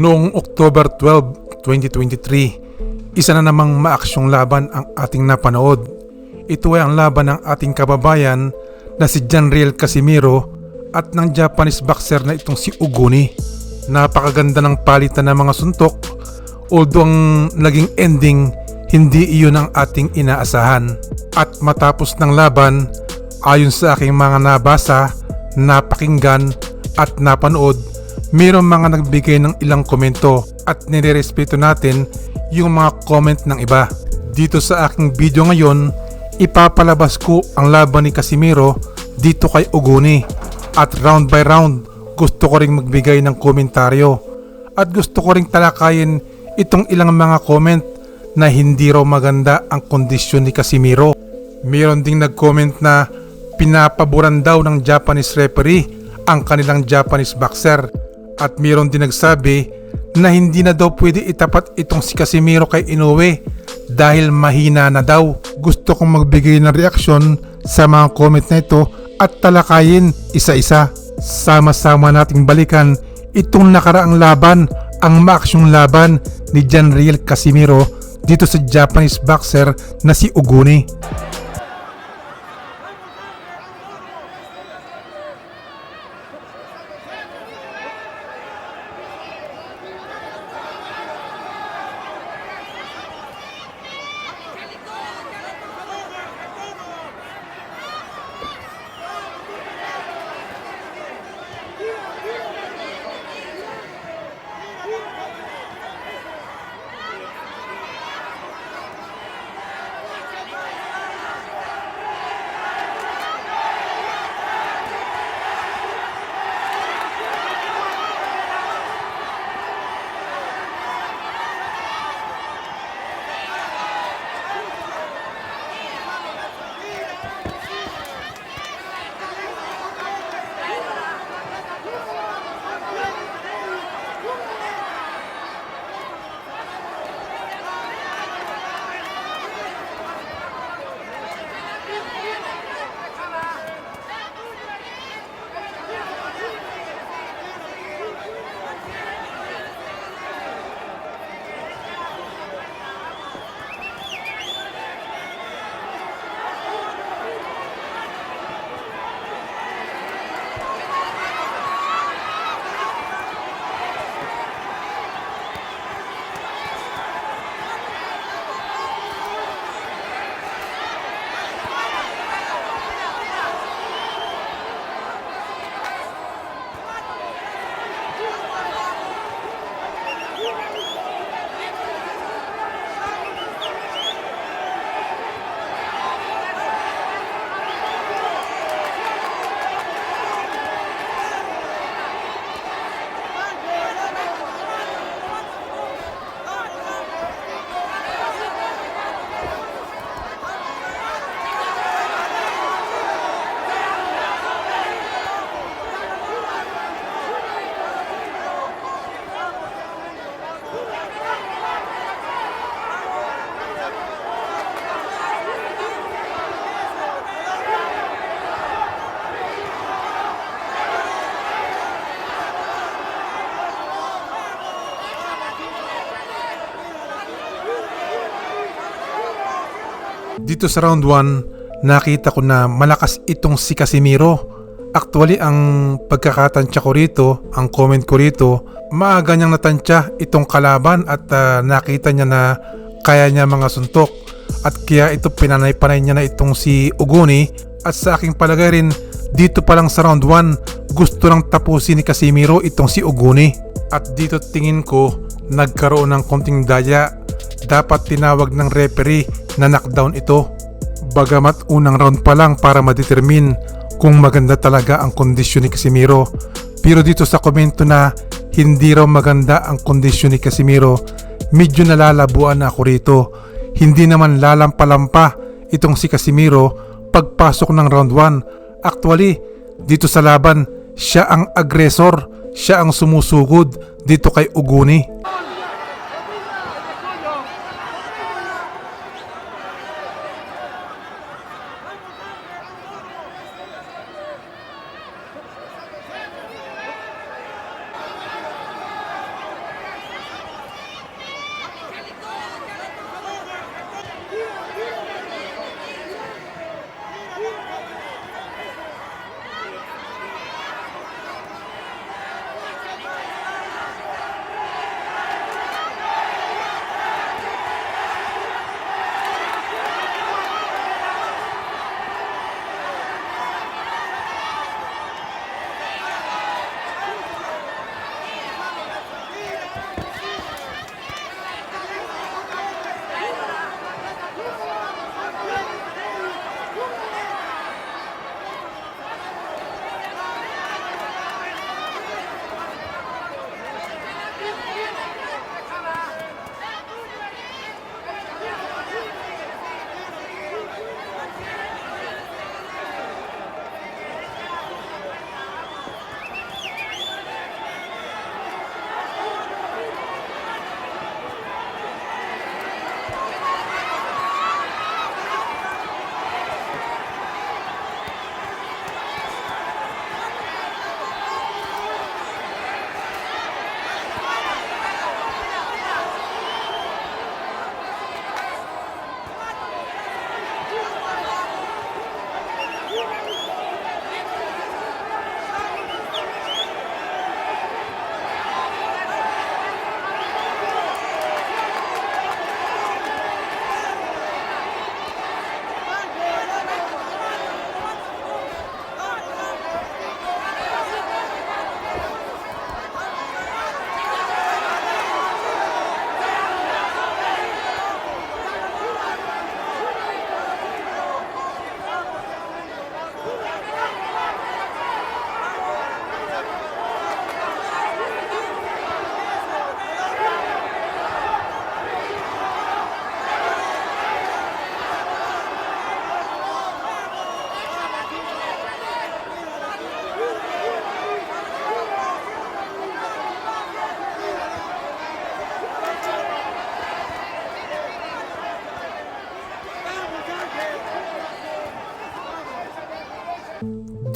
Noong October 12, 2023, isa na namang maaksyong laban ang ating napanood. Ito ay ang laban ng ating kababayan na si Janriel Casimiro at ng Japanese boxer na itong si Uguni. Napakaganda ng palitan ng mga suntok although ang naging ending hindi iyon ang ating inaasahan. At matapos ng laban, ayon sa aking mga nabasa, napakinggan at napanood, mayroong mga nagbigay ng ilang komento at nirerespeto natin yung mga comment ng iba. Dito sa aking video ngayon, ipapalabas ko ang laban ni Casimiro dito kay Uguni at round by round gusto ko ring magbigay ng komentaryo at gusto ko ring talakayin itong ilang mga comment na hindi raw maganda ang kondisyon ni Casimiro. Mayroon ding nag-comment na pinapaboran daw ng Japanese referee ang kanilang Japanese boxer at mayroon din nagsabi na hindi na daw pwede itapat itong si Casimiro kay Inoue dahil mahina na daw. Gusto kong magbigay ng reaksyon sa mga comment na ito at talakayin isa-isa. Sama-sama nating balikan itong nakaraang laban, ang maaksyong laban ni Janriel Casimiro dito sa Japanese boxer na si Uguni. Dito sa round 1, nakita ko na malakas itong si Casimiro. Actually, ang pagkakatansya ko rito, ang comment ko rito, maaga niyang natansya itong kalaban at ah, nakita niya na kaya niya mga suntok. At kaya ito pinanay-panay niya na itong si Uguni at sa aking palagay rin dito pa lang sa round 1 gusto lang tapusin ni Casimiro itong si Uguni. At dito tingin ko nagkaroon ng konting daya dapat tinawag ng referee na knockdown ito. Bagamat unang round pa lang para madetermine kung maganda talaga ang kondisyon ni Casimiro. Pero dito sa komento na hindi raw maganda ang kondisyon ni Casimiro, medyo nalalabuan na ako rito. Hindi naman lalampalampa itong si Casimiro pagpasok ng round 1. Actually, dito sa laban, siya ang agresor, siya ang sumusugod dito kay Uguni.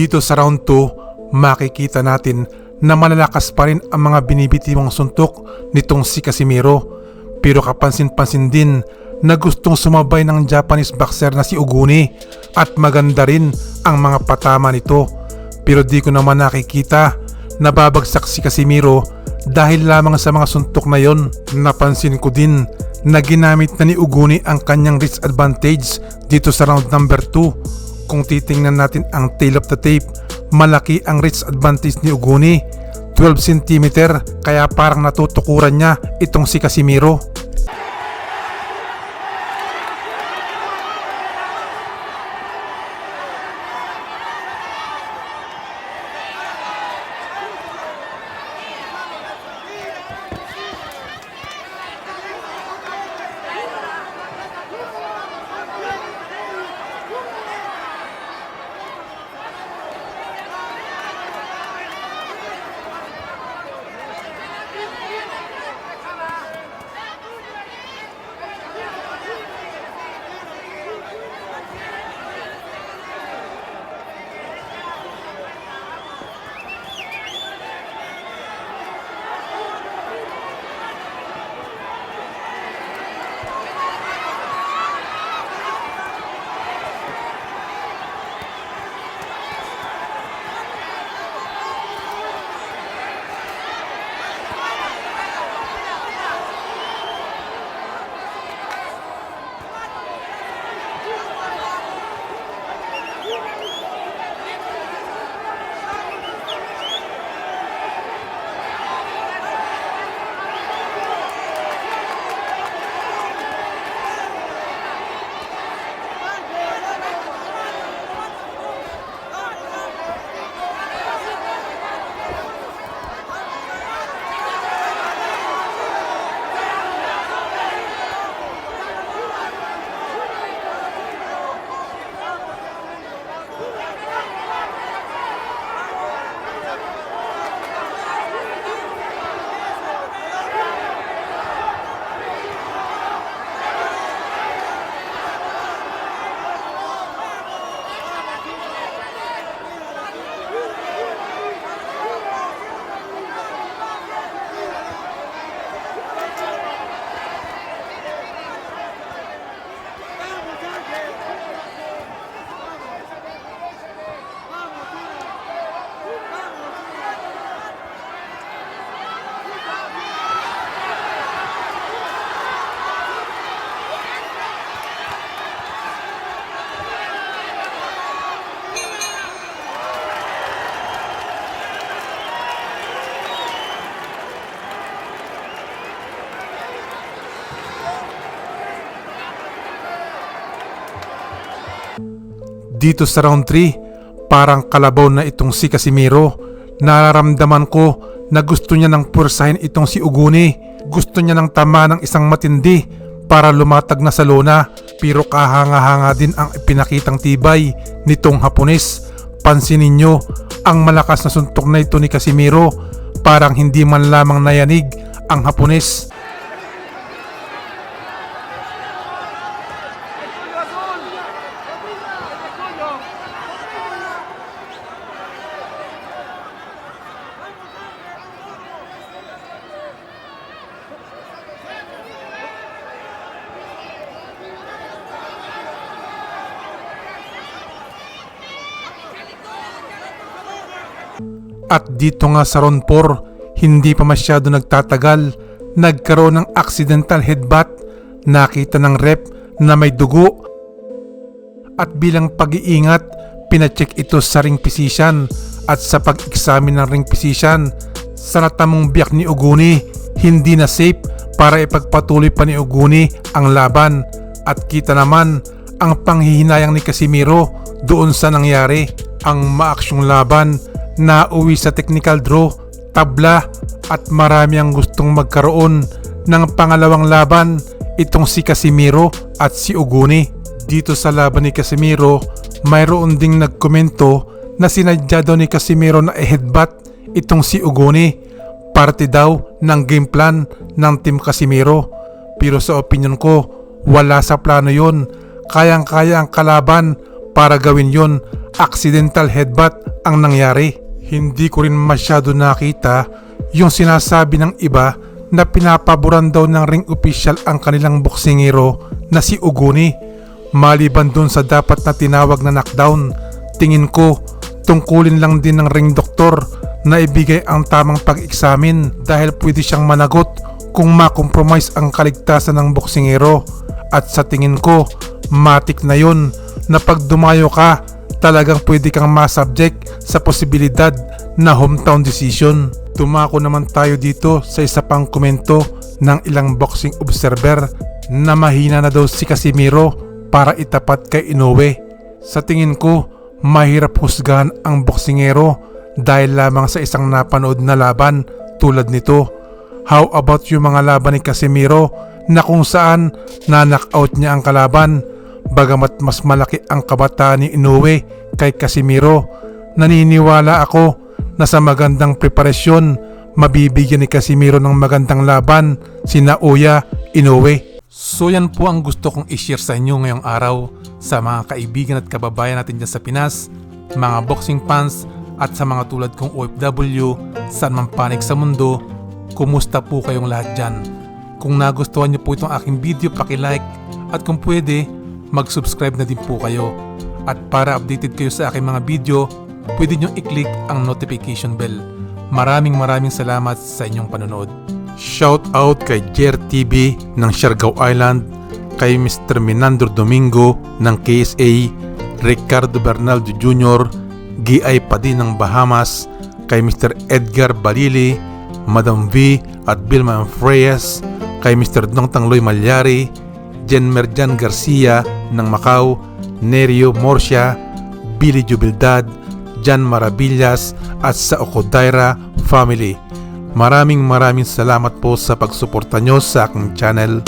Dito sa round 2, makikita natin na malalakas pa rin ang mga binibitiwang suntok nitong si Casimiro. Pero kapansin-pansin din na gustong sumabay ng Japanese boxer na si Uguni at maganda rin ang mga patama nito. Pero di ko naman nakikita na babagsak si Casimiro dahil lamang sa mga suntok na yon. Napansin ko din na ginamit na ni Uguni ang kanyang reach advantage dito sa round number 2. Kung titingnan natin ang tail of the tape, malaki ang reach advantage ni Uguni. 12 cm kaya parang natutukuran niya itong si Casimiro. Dito sa round 3, parang kalabaw na itong si Casimiro. Nararamdaman ko na gusto niya nang pursahin itong si Uguni. Gusto niya nang tama ng isang matindi para lumatag na sa lona. Pero kahanga-hanga din ang ipinakitang tibay nitong Hapones. Pansinin nyo, ang malakas na suntok na ito ni Casimiro. Parang hindi man lamang nayanig ang Hapones. At dito nga sa round 4, hindi pa masyado nagtatagal, nagkaroon ng accidental headbutt, nakita ng rep na may dugo. At bilang pag-iingat, pinacheck ito sa ring physician at sa pag-examine ng ring physician, sa natamong biyak ni Uguni, hindi na safe para ipagpatuloy pa ni Uguni ang laban. At kita naman ang panghihinayang ni Casimiro doon sa nangyari. Ang maaksyong laban na uwi sa technical draw, tabla at marami ang gustong magkaroon ng pangalawang laban itong si Casimiro at si Uguni. Dito sa laban ni Casimiro, mayroon ding nagkomento na sinadya daw ni Casimiro na i-headbutt itong si Uguni. Parte daw ng game plan ng Team Casimiro. Pero sa opinion ko, wala sa plano yon. Kayang-kaya ang kalaban para gawin yon accidental headbutt ang nangyari. Hindi ko rin masyado nakita yung sinasabi ng iba na pinapaboran daw ng ring official ang kanilang boksingero na si Uguni. Maliban dun sa dapat na tinawag na knockdown, tingin ko tungkulin lang din ng ring doktor na ibigay ang tamang pag-eksamin dahil pwede siyang managot kung makompromise ang kaligtasan ng boksingero. At sa tingin ko, matik na yon na pag dumayo ka, talagang pwede kang masubject sa posibilidad na hometown decision. Tumako naman tayo dito sa isa pang komento ng ilang boxing observer na mahina na daw si Casimiro para itapat kay Inoue. Sa tingin ko, mahirap husgahan ang boksingero dahil lamang sa isang napanood na laban tulad nito. How about yung mga laban ni Casimiro na kung saan na-knockout niya ang kalaban bagamat mas malaki ang kabataan ni Inoue kay Casimiro. Naniniwala ako na sa magandang preparasyon mabibigyan ni Casimiro ng magandang laban si Naoya Inoue. So yan po ang gusto kong i-share sa inyo ngayong araw sa mga kaibigan at kababayan natin dyan sa Pinas, mga boxing fans at sa mga tulad kong OFW, saan man panig sa mundo, kumusta po kayong lahat dyan? Kung nagustuhan niyo po itong aking video, like at kung pwede, mag-subscribe na din po kayo. At para updated kayo sa aking mga video, pwede nyo i-click ang notification bell. Maraming maraming salamat sa inyong panonood. Shout out kay Jer TV ng Siargao Island, kay Mr. Minandro Domingo ng KSA, Ricardo Bernaldo Jr., GI Padin ng Bahamas, kay Mr. Edgar Balili, Madam V at Vilma Freyes, kay Mr. Dong Tangloy Malyari, Jen Merjan Garcia ng Macau, Nerio Morsia, Billy Jubilidad, Jan Marabillas at sa Okodaira family. Maraming maraming salamat po sa pagsuporta nyo sa aking channel.